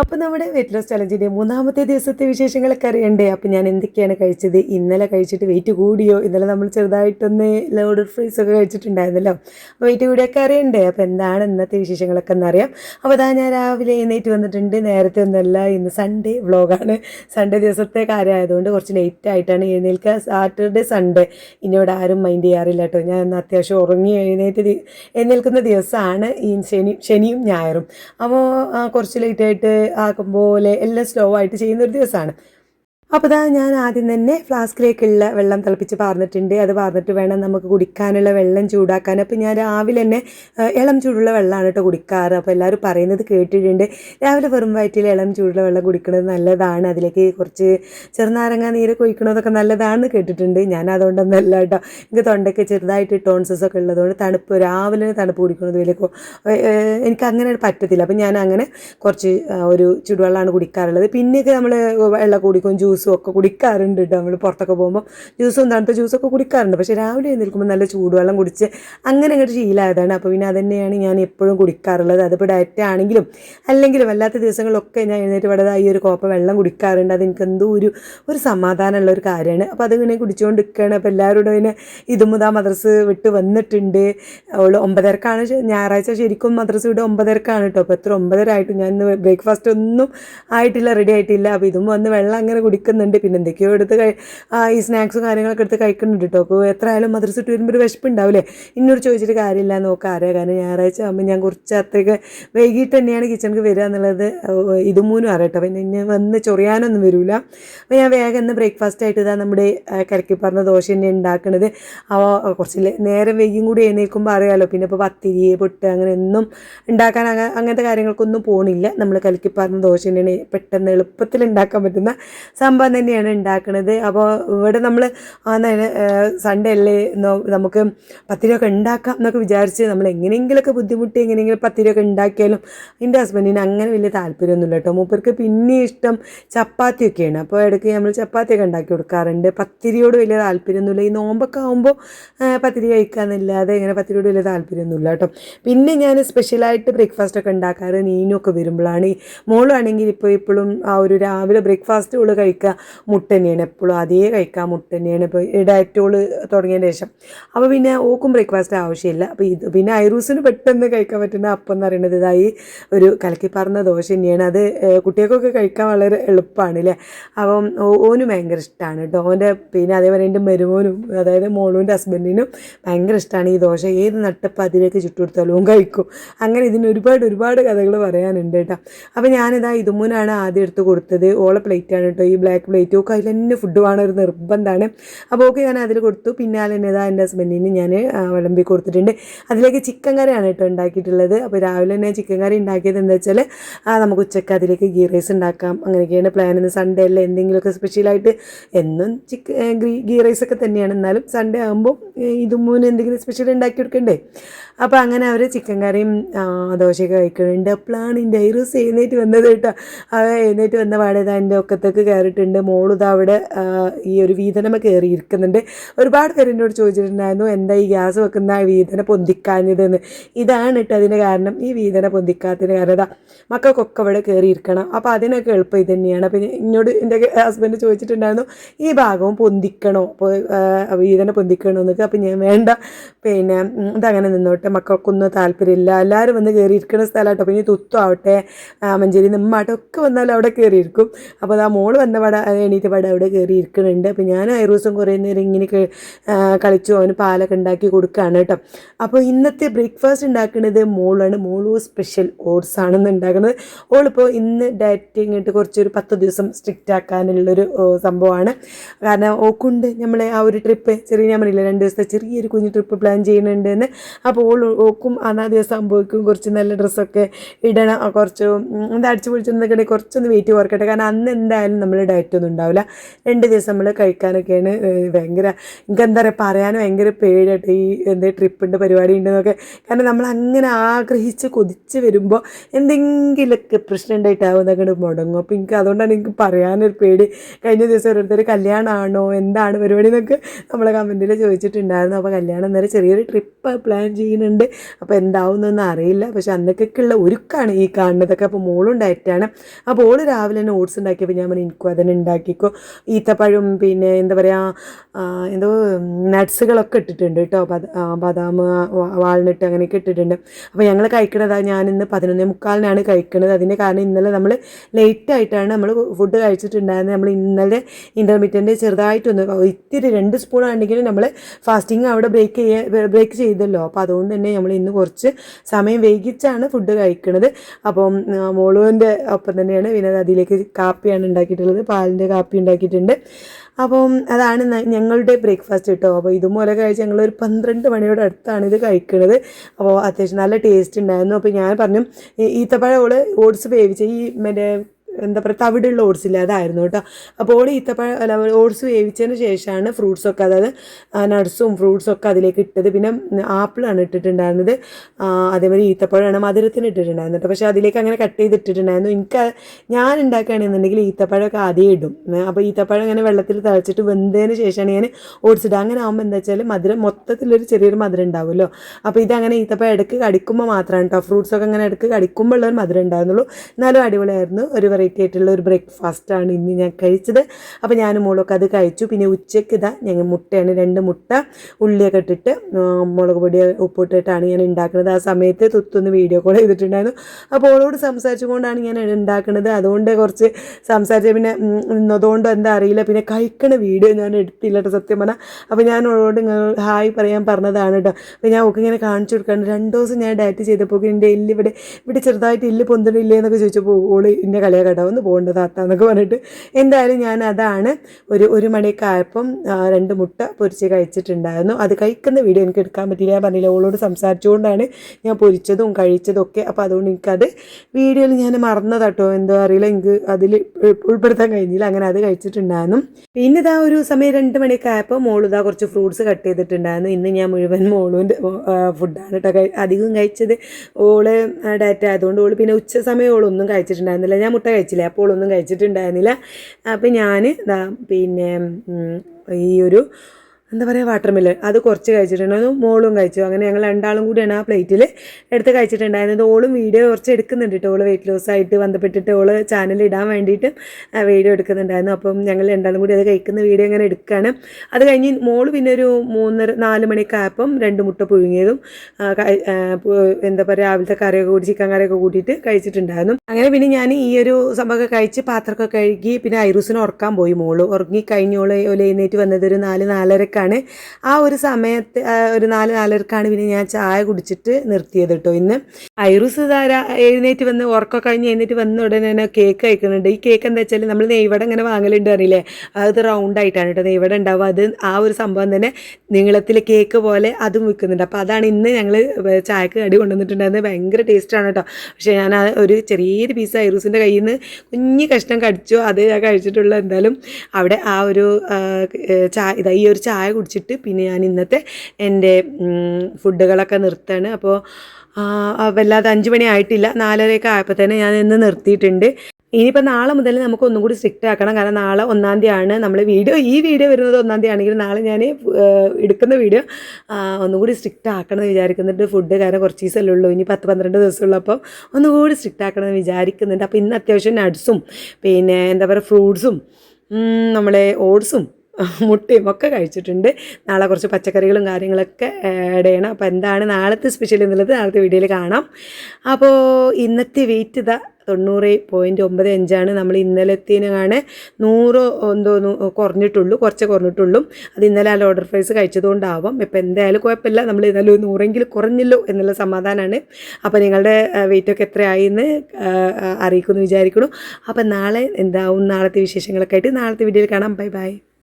അപ്പോൾ നമ്മുടെ weight loss ചലഞ്ചിന്റെ മൂന്നാമത്തെ ദിവസത്തെ വിശേഷങ്ങളൊക്കെ അറിയണ്ടേ? അപ്പോൾ ഞാൻ എന്തൊക്കെയാണ് കഴിച്ചത്? ഇന്നലെ കഴിച്ചിട്ട് വെയിറ്റ് കൂടിയോ? ഇന്നലെ നമ്മൾ ചെറുതായിട്ടൊന്ന് ലോഡർ ഫ്രൈസ് ഒക്കെ കഴിച്ചിട്ടുണ്ടായിരുന്നല്ലോ. അപ്പോൾ വെയിറ്റ് കൂടിയൊക്കെ അറിയണ്ടേ? അപ്പോൾ എന്താണ് ഇന്നത്തെ വിശേഷങ്ങളൊക്കെ എന്നറിയാം. അപ്പോൾ അതാ ഞാൻ രാവിലെ എഴുന്നേറ്റ് വന്നിട്ടുണ്ട്. നേരത്തെ ഒന്നല്ല ഇന്ന് സൺഡേ വ്ളോഗാണ് സൺഡേ ദിവസത്തെ കാര്യമായതുകൊണ്ട് കുറച്ച് ലേറ്റ് ആയിട്ടാണ് എഴുന്നേൽക്കുക. സാറ്റർഡേ സൺഡേ ഇനിയോട് ആരും മൈൻഡ് ചെയ്യാറില്ല കേട്ടോ. ഞാൻ ഇന്ന് അത്യാവശ്യം ഉറങ്ങി എഴുന്നേറ്റ് എഴുന്നേൽക്കുന്ന ദിവസമാണ് ഈ ശനി ശനിയും ഞായറും. അപ്പോൾ കുറച്ച് ലേറ്റ് ആയിട്ട് ആക്കുമ്പോലെ എല്ലാം സ്ലോ ആയിട്ട് ചെയ്യുന്ന ഒരു ദിവസമാണ്. അപ്പോൾ ഇതാ ഞാൻ ആദ്യം തന്നെ ഫ്ലാസ്കിലേക്കുള്ള വെള്ളം തിളപ്പിച്ച് പാർന്നിട്ടുണ്ട്. അത് പാർന്നിട്ട് വേണം നമുക്ക് കുടിക്കാനുള്ള വെള്ളം ചൂടാക്കാൻ. അപ്പോൾ ഞാൻ രാവിലെ തന്നെ ഇളം ചൂടുള്ള വെള്ളമാണ് കേട്ടോ കുടിക്കാറ്. അപ്പോൾ എല്ലാവരും പറയുന്നത് കേട്ടിട്ടുണ്ട്. രാവിലെ വെറും വയറ്റിൽ ഇളം ചൂടുള്ള വെള്ളം കുടിക്കുന്നത് നല്ലതാണ്. അതിലേക്ക് കുറച്ച് ചെറുനാരങ്ങ നീര് കുഴിക്കണതൊക്കെ നല്ലതാണെന്ന് കേട്ടിട്ടുണ്ട്. ഞാൻ അതുകൊണ്ടൊന്നല്ല കേട്ടോ. എനിക്ക് തൊണ്ടയ്ക്ക് ചെറുതായിട്ട് ടോൺസസ് ഒക്കെ ഉള്ളതുകൊണ്ട് തണുപ്പ് രാവിലെ തണുപ്പ് കുടിക്കുന്നത് വലിയ എനിക്ക് അങ്ങനെ പറ്റത്തില്ല. അപ്പോൾ ഞാൻ അങ്ങനെ കുറച്ച് ഒരു ചൂടുവെള്ളമാണ് കുടിക്കാറുള്ളത്. പിന്നെയൊക്കെ നമ്മൾ വെള്ളം കുടിക്കും ജ്യൂസും ഒക്കെ കുടിക്കാറുണ്ട് കേട്ടോ നമ്മൾ പുറത്തൊക്കെ പോകുമ്പോൾ ജ്യൂസും തണുത്ത ജ്യൂസൊക്കെ കുടിക്കാറുണ്ട്. പക്ഷേ രാവിലെ എഴുന്നേൽക്കുമ്പോൾ നല്ല ചൂടുവെള്ളം കുടിച്ച് അങ്ങനെ അങ്ങോട്ട് ശീലമായതാണ് അപ്പോൾ പിന്നെ അതുതന്നെയാണ് ഞാൻ എപ്പോഴും കുടിക്കാറുള്ളത്. അതിപ്പോൾ ഡയറ്റ് ആണെങ്കിലും അല്ലെങ്കിലും അല്ലാത്ത ദിവസങ്ങളിലൊക്കെ ഞാൻ എഴുന്നേറ്റ് ഇവിടെ ഈ ഒരു കോപ്പ വെള്ളം കുടിക്കാറുണ്ട്. അതെനിക്ക് എന്തോ ഒരു ഒരു സമാധാനമുള്ള ഒരു കാര്യമാണ്. അപ്പോൾ അതിങ്ങനെ കുടിച്ചുകൊണ്ട് നിൽക്കുകയാണ് അപ്പോൾ എല്ലാവരോടും അതിനെ ഇതുമുതാ മദ്രസ് വിട്ട് വന്നിട്ടുണ്ട്. അവൾ ഒമ്പതരക്കാണ്. ഞായറാഴ്ച ശരിക്കും മദ്രസ് വിട്ട് ഒമ്പതരക്കാണ് കേട്ടോ അപ്പോൾ എത്ര ഒമ്പതരായിട്ടും ഞാൻ ഇന്ന് ബ്രേക്ക്ഫാസ്റ്റ് ഒന്നും ആയിട്ടില്ല റെഡി ആയിട്ടില്ല. അപ്പോൾ ഇതും വന്ന് വെള്ളം അങ്ങനെ കുടിക്കുന്നുണ്ട് പിന്നെ എന്തൊക്കെയോ എടുത്ത് ഈ സ്നാക്സും കാര്യങ്ങളൊക്കെ എടുത്ത് കഴിക്കുന്നുണ്ട് കേട്ടോ അപ്പോൾ എത്ര ആയാലും മദ്രസ് ഇട്ട് വരുമ്പോൾ ഒരു വിശപ്പുണ്ടാവില്ലേ? ഇന്നോട് ചോദിച്ചിട്ട് കാര്യമില്ല നോക്കാം അറിയാം കാരണം ഞായറാഴ്ച ആകുമ്പോൾ ഞാൻ കുറച്ച് അത്രയ്ക്ക് വൈകിട്ട് തന്നെയാണ് കിച്ചണിക്ക് വരിക എന്നുള്ളത് ഇത് മൂന്നും അറിയട്ടോ പിന്നെ ഇനി വന്ന് ചൊറിയാനൊന്നും വരില്ല അപ്പോൾ ഞാൻ വേഗം ഇന്ന് ബ്രേക്ക്ഫാസ്റ്റ് ആയിട്ട് ഇതാ നമ്മുടെ കിടക്കി പറഞ്ഞ ദോശ തന്നെ ഉണ്ടാക്കുന്നത് അപ്പോൾ കുറച്ച് നേരം വൈകിയും കൂടി എഴുന്നേൽക്കുമ്പോൾ അറിയാമല്ലോ പിന്നെ ഇപ്പോൾ പത്തിരി പൊട്ട് അങ്ങനെ ഒന്നും ഉണ്ടാക്കാൻ അങ്ങ- അങ്ങനത്തെ കാര്യങ്ങൾക്കൊന്നും പോണില്ല. നമ്മൾ കലക്കി പറഞ്ഞ ദോശ തന്നെയാണ് പെട്ടെന്ന് എളുപ്പത്തിൽ ഉണ്ടാക്കാൻ പറ്റുന്ന സംഭവം തന്നെയാണ് ഉണ്ടാക്കുന്നത് അപ്പോൾ ഇവിടെ നമ്മൾ സൺഡേ അല്ലേ നമുക്ക് പത്തിരിയൊക്കെ ഉണ്ടാക്കാം എന്നൊക്കെ വിചാരിച്ച് നമ്മൾ എങ്ങനെയെങ്കിലുമൊക്കെ ബുദ്ധിമുട്ടി എങ്ങനെയെങ്കിലും പത്തിരിയൊക്കെ ഉണ്ടാക്കിയാലും എന്റെ ഹസ്ബൻഡിന് അങ്ങനെ വലിയ താല്പര്യമൊന്നുമില്ല കേട്ടോ. മൂപ്പർക്ക് പിന്നെ ഇഷ്ടം ചപ്പാത്തിയൊക്കെയാണ്. അപ്പോൾ ഇടയ്ക്ക് നമ്മൾ ചപ്പാത്തിയൊക്കെ ഉണ്ടാക്കി കൊടുക്കാറുണ്ട്. പത്തിരിയോട് വലിയ താല്പര്യമൊന്നുമില്ല. ഈ നോമ്പൊക്കെ ആകുമ്പോൾ പത്തിരി കഴിക്കാമെന്നല്ലാതെ ഇങ്ങനെ പത്തിരിയോട് വലിയ താല്പര്യമൊന്നുമില്ല കേട്ടോ. പിന്നെ ഞാൻ സ്പെഷ്യലായിട്ട് ബ്രേക്ക്ഫാസ്റ്റ് ഒക്കെ ഉണ്ടാക്കാറ് നീനൊക്കെ വരുമ്പോഴാണ്. മോളാണെങ്കിൽ ഇപ്പോൾ ഇപ്പോഴും ആ ഒരു രാവിലെ ബ്രേക്ക്ഫാസ്റ്റ് ഉള്ളു കഴിക്കുക മുട്ട തന്നെയാണ് എപ്പോഴും അതേ കഴിക്കുക. മുട്ട തന്നെയാണ് ഇപ്പോൾ ഡയറ്റോൾ തുടങ്ങിയതിന് ശേഷം. അപ്പോൾ പിന്നെ ഓക്കും ബ്രേക്ക്ഫാസ്റ്റ് ആവശ്യമില്ല. അപ്പോൾ ഇത് പിന്നെ ഐറൂസിന് പെട്ടെന്ന് കഴിക്കാൻ പറ്റുന്ന അപ്പം എന്ന് പറയുന്നത് ഇതായി ഒരു കലക്കി പറഞ്ഞ ദോശ തന്നെയാണ്. അത് കുട്ടികൾക്കൊക്കെ കഴിക്കാൻ വളരെ എളുപ്പമാണ് അല്ലേ അപ്പം ഓന് ഭയങ്കര ഇഷ്ടമാണ് കേട്ടോ ഓന്റെ പിന്നെ അതേപോലെ എന്റെ മരുമോനും അതായത് മോളൂന്റെ ഹസ്ബൻഡിനും ഭയങ്കര ഇഷ്ടമാണ് ഈ ദോശ. ഏത് നട്ടപ്പം അതിലേക്ക് ചുട്ടുകൊടുത്താലും കഴിക്കും. അങ്ങനെ ഇതിന് ഒരുപാട് ഒരുപാട് കഥകൾ പറയാനുണ്ട് കേട്ടോ അപ്പോൾ ഞാനിതാ ഇതുമൂനാണ് ആദ്യം എടുത്ത് കൊടുത്തത്. ഓളെ പ്ലേറ്റാണ് കേട്ടോ ഈ ബ്ലാക്ക് പ്ലേറ്റ് ഒക്കെ അതിൽ തന്നെ ഫുഡ് വേണം ഒരു നിർബന്ധമാണ്. അപ്പോൾ ഓക്കെ ഞാൻ അതിൽ കൊടുത്തു. പിന്നാലെ തന്നെ ഇതാ എന്റെ ഹസ്ബൻഡിന് ഞാൻ വിളമ്പി കൊടുത്തിട്ടുണ്ട്. അതിലേക്ക് ചിക്കൻ കറിയാണ് കേട്ടോ ഉണ്ടാക്കിയിട്ടുള്ളത്. അപ്പോൾ രാവിലെ തന്നെ ചിക്കൻ കറി ഉണ്ടാക്കിയത് എന്താ വെച്ചാൽ ആ, നമുക്ക് ഉച്ചയ്ക്ക് അതിലേക്ക് ഗീ റൈസ് ഉണ്ടാക്കാം. അങ്ങനെയൊക്കെയാണ് പ്ലാൻ ഇന്ന് സൺഡേ അല്ലേ എന്തെങ്കിലുമൊക്കെ സ്പെഷ്യലായിട്ട് എന്നും ചിക്കൻ ഗീ റൈസ് ഒക്കെ തന്നെയാണ്. എന്നാലും സൺഡേ ആകുമ്പോൾ ഇതും മൂന്ന് എന്തെങ്കിലും സ്പെഷ്യൽ ഉണ്ടാക്കി കൊടുക്കണ്ടേ? അപ്പോൾ അങ്ങനെ അവർ ചിക്കൻ കറിയും ദോശയൊക്കെ കഴിക്കുന്നുണ്ട്. അപ്പോഴാണ് എന്റെ ഐറൂസ് എഴുന്നേറ്റ് വന്നത് കേട്ടോ. അവ എഴുന്നേറ്റ് വന്ന പാടേതാ എന്റെ ഒക്കത്തേക്ക് കയറിയിട്ടുണ്ട്. മോളിതാ അവിടെ ഈ ഒരു വീതനമ കയറി ഇരിക്കുന്നുണ്ട്. ഒരുപാട് പേര് എന്നോട് ചോദിച്ചിട്ടുണ്ടായിരുന്നു എന്താ ഈ ഗ്യാസ് വെക്കുന്ന ആ വീതന പൊന്തിക്കാഞ്ഞതെന്ന്? ഇതാണ് കേട്ടോ അതിന് കാരണം. ഈ വീതന പൊന്തിക്കാത്തതിന് കാരണം. ഇതാ മക്കൾക്കൊക്കെ അവിടെ കയറി ഇരിക്കണം. അപ്പോൾ അതിനൊക്കെ എളുപ്പം ഇത് തന്നെയാണ്. അപ്പം എന്നോട് എന്റെ ഹസ്ബൻഡ് ചോദിച്ചിട്ടുണ്ടായിരുന്നു ഈ ഭാഗവും പൊന്തിക്കണോ? അപ്പോൾ വീതന പൊന്തിക്കണോ? എന്നൊക്കെ. അപ്പം ഞാൻ വേണ്ട. പിന്നെ ഇതങ്ങനെ നിന്നോട്ടെ. മക്കൾക്കൊന്നും താല്പര്യമില്ല. എല്ലാവരും വന്ന് കയറി ഇരിക്കുന്ന സ്ഥലമാട്ടോ. പിന്നെ തുത്തു ആവട്ടെ മഞ്ചേരി നിമ്മാട്ടോ ഒക്കെ വന്നാൽ അവിടെ കയറി ഇരിക്കും. അപ്പോൾ ആ മോൾ വന്ന പട എണീറ്റ് പട അവിടെ കയറി ഇരിക്കുന്നുണ്ട്. അപ്പോൾ ഞാൻ ഐറൂസും കുറേ നേരം ഇങ്ങനെ കളിച്ചു. അവന് പാലൊക്കെ ഉണ്ടാക്കി കൊടുക്കുകയാണ് കേട്ടോ. അപ്പോൾ ഇന്നത്തെ ബ്രേക്ക്ഫാസ്റ്റ് ഉണ്ടാക്കുന്നത് മോളാണ്. മോളു സ്പെഷ്യൽ ഓട്സ് ആണെന്ന് ഉണ്ടാക്കുന്നത്. ഓളിപ്പോൾ ഇന്ന് ഡയറ്റ് ഇങ്ങോട്ട് കുറച്ചൊരു പത്ത് ദിവസം സ്ട്രിക്റ്റ് ആക്കാനുള്ളൊരു സംഭവമാണ്. കാരണം ഓക്കുണ്ട് നമ്മളെ ആ ഒരു ട്രിപ്പ്. ചെറിയ ഞാൻ പറഞ്ഞില്ല രണ്ട് ദിവസത്തെ ചെറിയൊരു കുഞ്ഞു ട്രിപ്പ് പ്ലാൻ ചെയ്യുന്നുണ്ട് എന്ന് അപ്പോൾ ഓൾ ഓക്കും അന്നാ ദിവസം സംഭവിക്കും. കുറച്ച് നല്ല ഡ്രസ്സൊക്കെ ഇടണം. കുറച്ച് എന്താ അടിച്ചു പൊളിച്ചെന്നൊക്കെ കുറച്ചൊന്ന് വെയിറ്റ് കുറക്കട്ടെ. കാരണം അന്ന് എന്തായാലും നമ്മൾ ഡയറ്റ് ഡയറ്റൊന്നും ഉണ്ടാവില്ല രണ്ട് ദിവസം നമ്മൾ കഴിക്കാനൊക്കെയാണ് ഭയങ്കര എനിക്ക് എന്താ പറയുക പറയാൻ ഭയങ്കര പേടിയായിട്ട് ഈ എന്താ ട്രിപ്പിന്റെ പരിപാടി ഉണ്ടെന്നൊക്കെ കാരണം നമ്മൾ അങ്ങനെ ആഗ്രഹിച്ച് കൊതിച്ച് വരുമ്പോൾ എന്തെങ്കിലുമൊക്കെ പ്രശ്നം ഉണ്ടായിട്ടാവും എന്നൊക്കെ മുടങ്ങും. അപ്പോൾ എനിക്ക് അതുകൊണ്ടാണ് എനിക്ക് പറയാനൊരു പേടി. കഴിഞ്ഞ ദിവസം ഓരോരുത്തർ കല്യാണമാണോ എന്താണ് പരിപാടി എന്നൊക്കെ നമ്മളെ കമന്റിൽ ചോദിച്ചിട്ടുണ്ടായിരുന്നു. അപ്പോൾ കല്യാണം നേരെ ചെറിയൊരു ട്രിപ്പ് പ്ലാൻ ചെയ്യുന്നുണ്ട്. അപ്പോൾ എന്താവുന്നൊന്നും അറിയില്ല. പക്ഷെ അന്നൊക്കെയുള്ള ഒരുക്കാണ് ഈ കാണുന്നതൊക്കെ. അപ്പോൾ മോളും ഡയറ്റാണ്. അപ്പോൾ ഓൾ രാവിലെ തന്നെ ഓട്സ് ഉണ്ടാക്കിയപ്പോൾ ഞാൻ പറഞ്ഞു എനിക്കും അതന്നെ ഉണ്ടാക്കിക്കോ. ഈത്തപ്പഴം പിന്നെ എന്താ പറയുക എന്തോ നട്ട്സുകളൊക്കെ ഇട്ടിട്ടുണ്ട് കേട്ടോ. ബദാം വാൾനട്ട് അങ്ങനെയൊക്കെ ഇട്ടിട്ടുണ്ട്. അപ്പോൾ ഞങ്ങൾ കഴിക്കണത് ഞാൻ ഇന്ന് പതിനൊന്നേ മുക്കാലിനാണ് കഴിക്കുന്നത് അതിന്റെ കാരണം ഇന്നലെ നമ്മൾ ലേറ്റ് ആയിട്ടാണ് നമ്മൾ ഫുഡ് കഴിച്ചിട്ടുണ്ടായിരുന്നത്. നമ്മൾ ഇന്നലെ ഇന്റർമീഡിയന്റ് ചെറുതായിട്ടൊന്ന് ഇത്തിരി രണ്ട് സ്പൂൺ ആണെങ്കിലും നമ്മൾ ഫാസ്റ്റിംഗ് അവിടെ ബ്രേക്ക് ചെയ്യ ബ്രേക്ക് ചെയ്തല്ലോ. അപ്പോൾ അതുകൊണ്ട് തന്നെ നമ്മൾ ഇന്ന് കുറച്ച് സമയം വൈകിച്ചാണ് ഫുഡ് കഴിക്കുന്നത് അപ്പം മോളുവിന്റെ ഒപ്പം തന്നെയാണ് പിന്നെ അതിലേക്ക് കാപ്പിയാണ് ഉണ്ടാക്കിയിട്ടുള്ളത്. പാലിന്റെ കാപ്പി ഉണ്ടാക്കിയിട്ടുണ്ട്. അപ്പം അതാണ് ഞങ്ങളുടെ ബ്രേക്ക്ഫാസ്റ്റ് കേട്ടോ. അപ്പോൾ ഇതുപോലെ കഴിച്ച് ഞങ്ങളൊരു പന്ത്രണ്ട് മണിയോട് അടുത്താണ് ഇത് കഴിക്കുന്നത് അപ്പോൾ അത്യാവശ്യം നല്ല ടേസ്റ്റ് ഉണ്ടായിരുന്നു. അപ്പോൾ ഞാൻ പറഞ്ഞു ഈത്തപ്പഴം ഓൾ ഓട്സ് വേവിച്ച് ഈ മറ്റേ എന്താ പറയുക തവിടുള്ള ഓട്സ് ഇല്ലാതായിരുന്നു കേട്ടോ. അപ്പോൾ ഈത്തപ്പഴം അല്ല ഓട്സ് വേവിച്ചതിന് ശേഷമാണ് ഫ്രൂട്ട്സൊക്കെ അതായത് നട്ട്സും ഫ്രൂട്ട്സൊക്കെ അതിലേക്ക് ഇട്ടത്. പിന്നെ ആപ്പിളാണ് ഇട്ടിട്ടുണ്ടായിരുന്നത്. അതേപോലെ ഈത്തപ്പഴമാണ് മധുരത്തിന് ഇട്ടിട്ടുണ്ടായിരുന്നു കേട്ടോ. പക്ഷേ അതിലേക്ക് അങ്ങനെ കട്ട് ചെയ്ത് ഇട്ടിട്ടുണ്ടായിരുന്നു എനിക്ക് ഞാൻ ഉണ്ടാക്കുകയാണെന്നുണ്ടെങ്കിൽ ഈത്തപ്പഴമൊക്കെ ആദ്യം ഇടും. അപ്പോൾ ഈത്തപ്പഴം ഇങ്ങനെ വെള്ളത്തിൽ തിളച്ചിട്ട് വെന്തതിന് ശേഷമാണ് ഞാൻ ഓട്സ് ഇടുക. അങ്ങനെ ആകുമ്പോൾ എന്താ വെച്ചാൽ മധുരം മൊത്തത്തിലൊരു ചെറിയൊരു മധുരം ഉണ്ടാവുമല്ലോ. അപ്പോൾ ഇതങ്ങനെ ഈത്തപ്പഴം ഇടയ്ക്ക് കടിക്കുമ്പോൾ മാത്രമാണ് കേട്ടോ. ഫ്രൂട്ട്സൊക്കെ അങ്ങനെ ഇടയ്ക്ക് കടിക്കുമ്പോൾ ഉള്ള മധുരം ഉണ്ടായിരുന്നുള്ളൂ എന്നാലും അടിപൊളിയായിരുന്നു. ഒരു വെറൈറ്റി ആയിട്ടുള്ള ഒരു ബ്രേക്ക്ഫാസ്റ്റാണ് ഇന്ന് ഞാൻ കഴിച്ചത്. അപ്പോൾ ഞാനും മോളൊക്കെ അത് കഴിച്ചു. പിന്നെ ഉച്ചയ്ക്ക് ഇതാ ഞങ്ങൾ മുട്ടയാണ് രണ്ട് മുട്ട ഉള്ളിയൊക്കെ ഇട്ടിട്ട് മുളക് പൊടി ഉപ്പിട്ടിട്ടാണ് ഞാൻ ഉണ്ടാക്കുന്നത്. ആ സമയത്ത് തുത്തൊന്ന് വീഡിയോ കോൾ ചെയ്തിട്ടുണ്ടായിരുന്നു. അപ്പോൾ ഓളോട് സംസാരിച്ചുകൊണ്ടാണ് ഞാൻ ഉണ്ടാക്കുന്നത്. അതുകൊണ്ട് കുറച്ച് സംസാരിച്ച പിന്നെ നിന്നതുകൊണ്ടോ എന്താ അറിയില്ല. പിന്നെ കഴിക്കണ വീഡിയോ ഞാൻ എടുത്തില്ല കേട്ടോ സത്യം പറഞ്ഞാൽ അപ്പോൾ ഞാൻ ഓളോട് ഹായ് പറയാൻ പറഞ്ഞതാണ് കേട്ടോ അപ്പോൾ ഞാൻ ഒക്കെ ഇങ്ങനെ കാണിച്ചു കൊടുക്കാണ്ട് രണ്ട് ദിവസം ഞാൻ ഡയറ്റ് ചെയ്തപ്പോൾ എന്റെ എല്ല് ഇവിടെ ഇവിടെ ചെറുതായിട്ട് എല്ല് പൊന്തണില്ലേ എന്നൊക്കെ ചോദിച്ചപ്പോൾ ഓൾ എന്റെ കളിയാ കേട്ടോ ഒന്ന് പോകേണ്ട താത്ത എന്നൊക്കെ പറഞ്ഞിട്ട് എന്തായാലും ഞാൻ അതാണ് ഒരു ഒരു മണിയൊക്കെ ആയപ്പം രണ്ട് മുട്ട പൊരിച്ച് കഴിച്ചിട്ടുണ്ടായിരുന്നു. അത് കഴിക്കുന്ന വീഡിയോ എനിക്ക് എടുക്കാൻ പറ്റില്ല ഞാൻ പറഞ്ഞില്ല ഓളോട് സംസാരിച്ചുകൊണ്ടാണ് ഞാൻ പൊരിച്ചതും കഴിച്ചതും ഒക്കെ അപ്പോൾ അതുകൊണ്ട് എനിക്കത് വീഡിയോയിൽ ഞാൻ മറന്നതാട്ടോ. എന്തോ അറിയില്ല എനിക്ക് അതിൽ ഉൾപ്പെടുത്താൻ കഴിഞ്ഞില്ല. അങ്ങനെ അത് കഴിച്ചിട്ടുണ്ടായിരുന്നു. പിന്നെ ഇതാ ഒരു സമയം രണ്ട് മണിയൊക്കെ ആയപ്പോൾ മോൾ ഇതാ കുറച്ച് ഫ്രൂട്ട്സ് കട്ട് ചെയ്തിട്ടുണ്ടായിരുന്നു. ഇന്ന് ഞാൻ മുഴുവൻ മോളുവിന്റെ ഫുഡാണ് കേട്ടോ അധികം കഴിച്ചത്. ഓൾ ഡയറ്റ് ആയതുകൊണ്ട് ഓൾ പിന്നെ ഉച്ച സമയം ഓളൊന്നും കഴിച്ചിട്ടുണ്ടായിരുന്നില്ല. ഞാൻ മുട്ട കഴിച്ചില്ല. അപ്പോൾ ഒന്നും കഴിച്ചിട്ടുണ്ടായിരുന്നില്ല അപ്പോൾ ഞാൻ പിന്നെ ഈ ഒരു എന്താ പറയുക വാട്ടർ മെലൺ അത് കുറച്ച് കഴിച്ചിട്ടുണ്ടായിരുന്നു മോളും കഴിച്ചു. അങ്ങനെ ഞങ്ങൾ രണ്ടാളും കൂടിയാണ് ആ പ്ലേറ്റിൽ എടുത്ത് കഴിച്ചിട്ടുണ്ടായിരുന്നത്. ഓളും വീഡിയോ കുറച്ച് എടുക്കുന്നുണ്ട് കേട്ടോ ഓൾ വെയിറ്റ് ലോസ് ആയിട്ട് ബന്ധപ്പെട്ടിട്ട് ഓൾ ചാനൽ ഇടാൻ വേണ്ടിയിട്ട് വീഡിയോ എടുക്കുന്നുണ്ടായിരുന്നു. അപ്പം ഞങ്ങൾ രണ്ടാളും കൂടി അത് കഴിക്കുന്ന വീഡിയോ ഇങ്ങനെ എടുക്കുകയാണ് അത് കഴിഞ്ഞ് മോൾ പിന്നെ ഒരു മൂന്നര നാല് മണിയൊക്കെ ആയപ്പം രണ്ട് മുട്ട പുഴുങ്ങിയതും എന്താ പറയുക രാവിലത്തെ കറിയൊക്കെ കൂടി ചിക്കൻ കറിയൊക്കെ കൂട്ടിയിട്ട് കഴിച്ചിട്ടുണ്ടായിരുന്നു. അങ്ങനെ പിന്നെ ഞാൻ ഈ ഒരു സംഭവമൊക്കെ കഴിച്ച് പാത്രമൊക്കെ കഴുകി പിന്നെ ഐറൂസിനെ ഉറക്കാൻ പോയി മോൾ. ഉറങ്ങി കഴിഞ്ഞോൾ എഴുന്നേറ്റ് വന്നത് ഒരു നാല് നാലരക്കാണ്. ആ ഒരു സമയത്ത് ഒരു നാല് നാലരക്കാണ് പിന്നെ ഞാൻ ചായ കുടിച്ചിട്ട് നിർത്തിയത് കേട്ടോ ഇന്ന്. ഐറൂസ് ധാര എഴുന്നേറ്റ് വന്ന് ഉറക്കം കഴിഞ്ഞ് എഴുന്നേറ്റ് വന്ന ഉടനെ തന്നെ കേക്ക് കഴിക്കുന്നുണ്ട്. ഈ കേക്ക് എന്താ വെച്ചാൽ നമ്മൾ നെയ്വട ഇങ്ങനെ വാങ്ങലുണ്ട് അറിയില്ലേ? അത് റൗണ്ട് ആയിട്ടാണ് കേട്ടോ നെയ്വട ഉണ്ടാവുക. അത് ആ ഒരു സംഭവം തന്നെ നീളത്തിൽ കേക്ക് പോലെ അതും വിൽക്കുന്നുണ്ട്. അപ്പോൾ അതാണ് ഇന്ന് ഞങ്ങൾ ചായക്ക് കടി കൊണ്ടുവന്നിട്ടുണ്ടായിരുന്നത്. ഭയങ്കര ടേസ്റ്റാണ് കേട്ടോ. പക്ഷേ ഞാൻ ഒരു ചെറിയൊരു പീസ് ഐറൂസിന്റെ കയ്യിൽ നിന്ന് കുഞ്ഞു കഷ്ണം കടിച്ചു. അത് ഞാൻ കഴിച്ചിട്ടുള്ള. എന്തായാലും അവിടെ ആ ഒരു ചായ ഇതാ ഈ ഒരു ചായ കുടിച്ചിട്ട് പിന്നെ ഞാൻ ഇന്നത്തെ എന്റെ ഫുഡുകളൊക്കെ നിർത്തുകയാണ് അപ്പോൾ വല്ലാതെ അഞ്ച് മണി ആയിട്ടില്ല. നാലരയൊക്കെ ആയപ്പോൾ തന്നെ ഞാൻ ഇന്ന് നിർത്തിയിട്ടുണ്ട്. ഇനിയിപ്പോൾ നാളെ മുതൽ നമുക്ക് ഒന്നും കൂടി സ്ട്രിക്റ്റ് ആക്കണം. കാരണം നാളെ ഒന്നാം തീയതിയാണ്. നമ്മൾ വീഡിയോ ഈ വീഡിയോ വരുന്നത് ഒന്നാം തീയതി ആണെങ്കിൽ നാളെ ഞാൻ എടുക്കുന്ന വീഡിയോ ഒന്നും കൂടി സ്ട്രിക്റ്റ് ആക്കണം എന്ന് വിചാരിക്കുന്നുണ്ട്. ഫുഡ് കാരണം കുറച്ച് ദിവസമല്ലേ ഉള്ളൂ. ഇനി പത്ത് പന്ത്രണ്ട് ദിവസമുള്ളൂ അപ്പോൾ ഒന്നും കൂടി സ്ട്രിക്റ്റ് ആക്കണം എന്ന് വിചാരിക്കുന്നുണ്ട്. അപ്പോൾ ഇന്ന് അത്യാവശ്യം നട്ട്സും പിന്നെ എന്താ പറയുക ഫ്രൂട്ട്സും നമ്മളെ ഓട്സും മുട്ടയും ഒക്കെ കഴിച്ചിട്ടുണ്ട്. നാളെ കുറച്ച് പച്ചക്കറികളും കാര്യങ്ങളൊക്കെ ആഡ് ചെയ്യണം അപ്പോൾ എന്താണ് നാളത്തെ സ്പെഷ്യൽ എന്നുള്ളത് നാളത്തെ വീഡിയോയിൽ കാണാം. അപ്പോൾ ഇന്നത്തെ വെയിറ്റ് ഇതാ തൊണ്ണൂറ് പോയിന്റ് ഒമ്പത് അഞ്ചാണ്. നമ്മൾ ഇന്നലത്തേനാണ് നൂറ് എന്തോ കുറഞ്ഞിട്ടുള്ളൂ കുറച്ച് കുറഞ്ഞിട്ടുള്ളൂ. അത് ഇന്നലെ ആ ഓർഡർ പ്രൈസ് കഴിച്ചതുകൊണ്ടാവാം. ഇപ്പം എന്തായാലും കുഴപ്പമില്ല. നമ്മൾ ഇന്നലെ നൂറെങ്കിലും കുറഞ്ഞല്ലോ എന്നുള്ള സമാധാനമാണ് അപ്പോൾ നിങ്ങളുടെ വെയിറ്റൊക്കെ എത്രയായി എന്ന് അറിയിക്കുമെന്ന് വിചാരിക്കുന്നു. അപ്പോൾ നാളെ എന്താവും? നാളത്തെ വിശേഷങ്ങളൊക്കെ ആയിട്ട് നാളത്തെ വീഡിയോയിൽ കാണാം. Bye bye